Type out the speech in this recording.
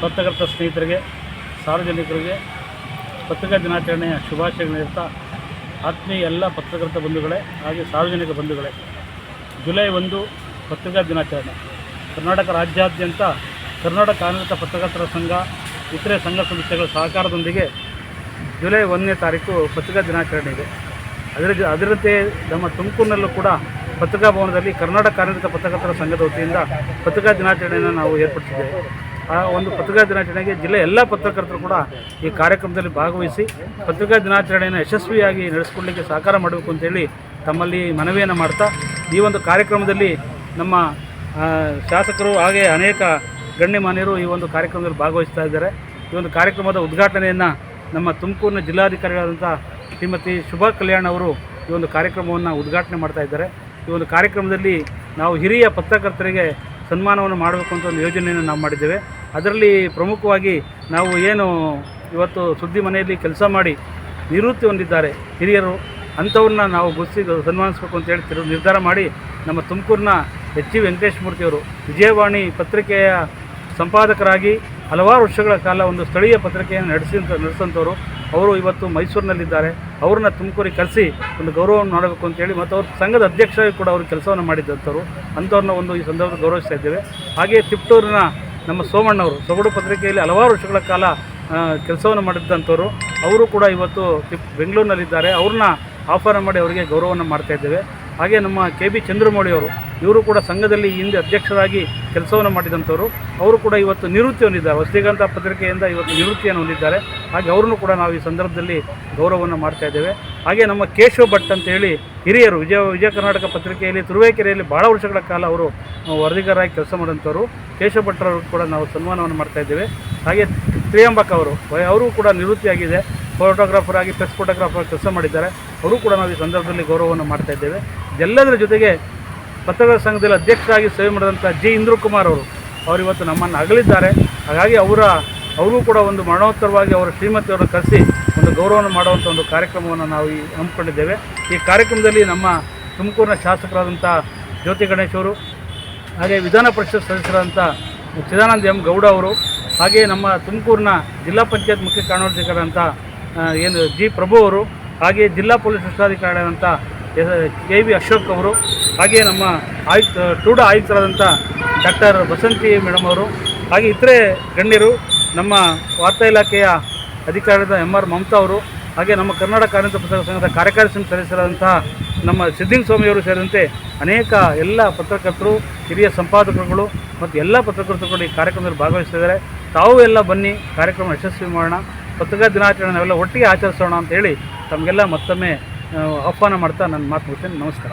ಪತ್ರಕರ್ತ ಸ್ನೇಹಿತರಿಗೆ, ಸಾರ್ವಜನಿಕರಿಗೆ ಪತ್ರಿಕಾ ದಿನಾಚರಣೆಯ ಶುಭಾಶಯಗಳು ಇರ್ತಾ ಆತ್ಮೀಯ ಎಲ್ಲ ಪತ್ರಕರ್ತ ಬಂಧುಗಳೇ ಹಾಗೆ ಸಾರ್ವಜನಿಕ ಬಂಧುಗಳೇ, ಜುಲೈ ಒಂದು ಪತ್ರಿಕಾ ದಿನಾಚರಣೆ. ಕರ್ನಾಟಕ ರಾಜ್ಯಾದ್ಯಂತ ಕರ್ನಾಟಕ ಆಡಳಿತ ಪತ್ರಕರ್ತರ ಸಂಘ, ಇತರೆ ಸಂಘ ಸಂಸ್ಥೆಗಳ ಸಹಕಾರದೊಂದಿಗೆ ಜುಲೈ ಒಂದನೇ ತಾರೀಕು ಪತ್ರಿಕಾ ದಿನಾಚರಣೆ ಇದೆ. ಅದರ ಜೊ- ಅದರಂತೆ ನಮ್ಮ ತುಮಕೂರಿನಲ್ಲೂ ಕೂಡ ಪತ್ರಿಕಾ ಭವನದಲ್ಲಿ ಕರ್ನಾಟಕ ಆಡಳಿತ ಪತ್ರಕರ್ತರ ಸಂಘದ ವತಿಯಿಂದ ಪತ್ರಿಕಾ ದಿನಾಚರಣೆಯನ್ನು ನಾವು ಏರ್ಪಡಿಸಿದ್ದೇವೆ. ಆ ಒಂದು ಪತ್ರಿಕಾ ದಿನಾಚರಣೆಗೆ ಜಿಲ್ಲೆಯ ಎಲ್ಲ ಪತ್ರಕರ್ತರು ಕೂಡ ಈ ಕಾರ್ಯಕ್ರಮದಲ್ಲಿ ಭಾಗವಹಿಸಿ ಪತ್ರಿಕಾ ದಿನಾಚರಣೆಯನ್ನು ಯಶಸ್ವಿಯಾಗಿ ನಡೆಸಿಕೊಳ್ಳಲಿಕ್ಕೆ ಸಹಕಾರ ಮಾಡಬೇಕು ಅಂತೇಳಿ ತಮ್ಮಲ್ಲಿ ಮನವಿಯನ್ನು ಮಾಡ್ತಾ ಈ ಒಂದು ಕಾರ್ಯಕ್ರಮದಲ್ಲಿ ನಮ್ಮ ಶಾಸಕರು ಹಾಗೆ ಅನೇಕ ಗಣ್ಯಮಾನ್ಯರು ಈ ಒಂದು ಕಾರ್ಯಕ್ರಮದಲ್ಲಿ ಭಾಗವಹಿಸ್ತಾ ಇದ್ದಾರೆ. ಈ ಒಂದು ಕಾರ್ಯಕ್ರಮದ ಉದ್ಘಾಟನೆಯನ್ನು ನಮ್ಮ ತುಮಕೂರಿನ ಜಿಲ್ಲಾಧಿಕಾರಿಗಳಾದಂಥ ಶ್ರೀಮತಿ ಶುಭಾ ಕಲ್ಯಾಣ್ ಅವರು ಈ ಒಂದು ಕಾರ್ಯಕ್ರಮವನ್ನು ಉದ್ಘಾಟನೆ ಮಾಡ್ತಾ ಇದ್ದಾರೆ. ಈ ಒಂದು ಕಾರ್ಯಕ್ರಮದಲ್ಲಿ ನಾವು ಹಿರಿಯ ಪತ್ರಕರ್ತರಿಗೆ ಸನ್ಮಾನವನ್ನು ಮಾಡಬೇಕು ಅಂತ ಒಂದು ಯೋಜನೆಯನ್ನು ನಾವು ಮಾಡಿದ್ದೇವೆ. ಅದರಲ್ಲಿ ಪ್ರಮುಖವಾಗಿ ನಾವು ಏನು ಇವತ್ತು ಸುದ್ದಿ ಮನೆಯಲ್ಲಿ ಕೆಲಸ ಮಾಡಿ ನಿವೃತ್ತಿ ಹೊಂದಿದ್ದಾರೆ ಹಿರಿಯರು, ಅಂಥವ್ರನ್ನ ನಾವು ಗುರುತಿಸಿ ಸನ್ಮಾನಿಸಬೇಕು ಅಂತೇಳಿ ತಿರು- ನಿರ್ಧಾರ ಮಾಡಿ ನಮ್ಮ ತುಮಕೂರಿನ ಎಚ್ ಜಿ ವೆಂಕಟೇಶ್ ಮೂರ್ತಿಯವರು ವಿಜಯವಾಣಿ ಪತ್ರಿಕೆಯ ಸಂಪಾದಕರಾಗಿ ಹಲವಾರು ವರ್ಷಗಳ ಕಾಲ ಒಂದು ಸ್ಥಳೀಯ ಪತ್ರಿಕೆಯನ್ನು ನಡೆಸಿ ನಡೆಸಂಥವ್ರು ಅವರು ಇವತ್ತು ಮೈಸೂರಿನಲ್ಲಿದ್ದಾರೆ. ಅವ್ರನ್ನ ತುಮಕೂರಿಗೆ ಕರೆಸಿ ಒಂದು ಗೌರವವನ್ನು ಮಾಡಬೇಕು ಅಂತೇಳಿ ಮತ್ತು ಅವ್ರ ಸಂಘದ ಅಧ್ಯಕ್ಷರಾಗಿ ಕೂಡ ಅವರು ಕೆಲಸವನ್ನು ಮಾಡಿದ್ದಂಥವ್ರು. ಅಂಥವ್ರನ್ನ ಒಂದು ಈ ಸಂದರ್ಭದಲ್ಲಿ ಗೌರವಿಸ್ತಾ ಇದ್ದೇವೆ. ಹಾಗೆಯೇ ತಿಪ್ಟೂರಿನ ನಮ್ಮ ಸೋಮಣ್ಣವರು ಸೊಗಡು ಪತ್ರಿಕೆಯಲ್ಲಿ ಹಲವಾರು ವರ್ಷಗಳ ಕಾಲ ಕೆಲಸವನ್ನು ಮಾಡಿದ್ದಂಥವ್ರು. ಅವರು ಕೂಡ ಇವತ್ತು ಬೆಂಗಳೂರಿನಲ್ಲಿದ್ದಾರೆ. ಅವ್ರನ್ನ ಆಫರ್ ಮಾಡಿ ಅವರಿಗೆ ಗೌರವವನ್ನು ಮಾಡ್ತಾ ಇದ್ದೇವೆ. ಹಾಗೆ ನಮ್ಮ ಕೆ ಬಿ ಚಂದ್ರಮೌಳಿ ಅವರು, ಇವರು ಕೂಡ ಸಂಘದಲ್ಲಿ ಹಿಂದೆ ಅಧ್ಯಕ್ಷರಾಗಿ ಕೆಲಸವನ್ನು ಮಾಡಿದಂಥವರು. ಅವರು ಕೂಡ ಇವತ್ತು ನಿವೃತ್ತಿ ಹೊಂದಿದ್ದಾರೆ. ವಸ್ತಿಗಂತ ಪತ್ರಿಕೆಯಿಂದ ಇವತ್ತು ನಿವೃತ್ತಿಯನ್ನು ಹೊಂದಿದ್ದಾರೆ. ಹಾಗೆ ಅವರನ್ನು ಕೂಡ ನಾವು ಈ ಸಂದರ್ಭದಲ್ಲಿ ಗೌರವವನ್ನು ಮಾಡ್ತಾ ಇದ್ದೇವೆ. ಹಾಗೆ ನಮ್ಮ ಕೇಶವ ಭಟ್ ಅಂತ ಹೇಳಿ ಹಿರಿಯರು, ವಿಜಯ ವಿಜಯ ಕರ್ನಾಟಕ ಪತ್ರಿಕೆಯಲ್ಲಿ, ತುರುವೇಕೆರೆಯಲ್ಲಿ ಭಾಳ ವರ್ಷಗಳ ಕಾಲ ಅವರು ವರದಿಗಾರರಾಗಿ ಕೆಲಸ ಮಾಡಿದಂಥವ್ರು. ಕೇಶವ ಭಟ್ರವರು ಕೂಡ ನಾವು ಸನ್ಮಾನವನ್ನು ಮಾಡ್ತಾ ಇದ್ದೇವೆ. ಹಾಗೆ ತ್ರಿಯಂಬಕ್ ಅವರು ಅವರು ಕೂಡ ನಿವೃತ್ತಿಯಾಗಿದೆ ಫೋಟೋಗ್ರಾಫರ್ ಆಗಿ ಪ್ರೆಸ್ ಫೋಟೋಗ್ರಾಫರ್ ಕೆಲಸ ಮಾಡಿದ್ದಾರೆ. ಅವರು ಕೂಡ ನಾವು ಈ ಸಂದರ್ಭದಲ್ಲಿ ಗೌರವವನ್ನು ಮಾಡ್ತಾ ಇದ್ದೇವೆ. ಇದೆಲ್ಲದರ ಜೊತೆಗೆ ಪತ್ರಕರ್ತರ ಸಂಘದಲ್ಲಿ ಅಧ್ಯಕ್ಷರಾಗಿ ಸೇವೆ ಮಾಡಿದಂಥ ಜಿ ಇಂದ್ರಕುಮಾರ್ ಅವರು ಅವರು ಇವತ್ತು ನಮ್ಮನ್ನು ಅಗಲಿದ್ದಾರೆ. ಹಾಗಾಗಿ ಅವರ ಅವರು ಕೂಡ ಒಂದು ಮರಣೋತ್ತರವಾಗಿ ಅವರ ಶ್ರೀಮತಿಯವರನ್ನು ಕರೆಸಿ ಒಂದು ಗೌರವವನ್ನು ಮಾಡುವಂಥ ಒಂದು ಕಾರ್ಯಕ್ರಮವನ್ನು ನಾವು ಈ ಹಮ್ಮಿಕೊಂಡಿದ್ದೇವೆ. ಈ ಕಾರ್ಯಕ್ರಮದಲ್ಲಿ ನಮ್ಮ ತುಮಕೂರಿನ ಶಾಸಕರಾದಂಥ ಜ್ಯೋತಿ ಗಣೇಶ್ ಅವರು, ಹಾಗೆ ವಿಧಾನ ಪರಿಷತ್ ಸದಸ್ಯರಾದಂಥ ಚಿದಾನಂದ ಎಂ ಗೌಡ ಅವರು ಹಾಗೆಯೇ ನಮ್ಮ ತುಮಕೂರಿನ ಜಿಲ್ಲಾ ಪಂಚಾಯತ್ ಮುಖ್ಯ ಕಾರ್ಯದರ್ಶಿಗಳಂಥ ಏನು ಜಿ ಪ್ರಭು ಅವರು ಹಾಗೆಯೇ ಜಿಲ್ಲಾ ಪೊಲೀಸ್ ವರಿಷ್ಠಾಧಿಕಾರಿಯಾದಂಥ ಕೆ ವಿ ಅಶೋಕ್ ಅವರು, ಹಾಗೆ ನಮ್ಮ ಆಯುಕ್ತ, ಟೂಡ ಆಯುಕ್ತರಾದಂಥ ಡಾಕ್ಟರ್ ಬಸಂತಿ ಮೇಡಮ್ ಅವರು, ಹಾಗೆ ಇತರೆ ಗಣ್ಯರು, ನಮ್ಮ ವಾರ್ತಾ ಇಲಾಖೆಯ ಅಧಿಕಾರಿಯಾದ ಎಂ ಆರ್ ಮಮತಾ ಅವರು, ಹಾಗೆ ನಮ್ಮ ಕರ್ನಾಟಕ ಕಾರ್ಯಂತ ಪತ್ರಕರ್ತ ಸಂಘದ ಕಾರ್ಯಕಾರಿ ಸಮಿತಿ ಸದಸ್ಯರಾದಂತಹ ನಮ್ಮ ಸಿದ್ದಿಂಗ್ ಸ್ವಾಮಿಯವರು ಸೇರಿದಂತೆ ಅನೇಕ ಎಲ್ಲ ಪತ್ರಕರ್ತರು, ಹಿರಿಯ ಸಂಪಾದಕರುಗಳು ಮತ್ತು ಎಲ್ಲ ಕೂಡ ಈ ಕಾರ್ಯಕ್ರಮದಲ್ಲಿ ಭಾಗವಹಿಸ್ತಿದ್ದಾರೆ. ತಾವು ಎಲ್ಲ ಬನ್ನಿ, ಕಾರ್ಯಕ್ರಮ ಯಶಸ್ವಿ ಮಾಡೋಣ, ಪತ್ರಿಕಾ ದಿನಾಚರಣೆ ನಾವೆಲ್ಲ ಒಟ್ಟಿಗೆ ಆಚರಿಸೋಣ ಅಂತ ಹೇಳಿ ತಮಗೆಲ್ಲ ಮತ್ತೊಮ್ಮೆ ಆಹ್ವಾನ ಮಾಡ್ತಾ ನನ್ನ ಮಾತು ಮುಗಿಸ್ತೇನೆ. ನಮಸ್ಕಾರ.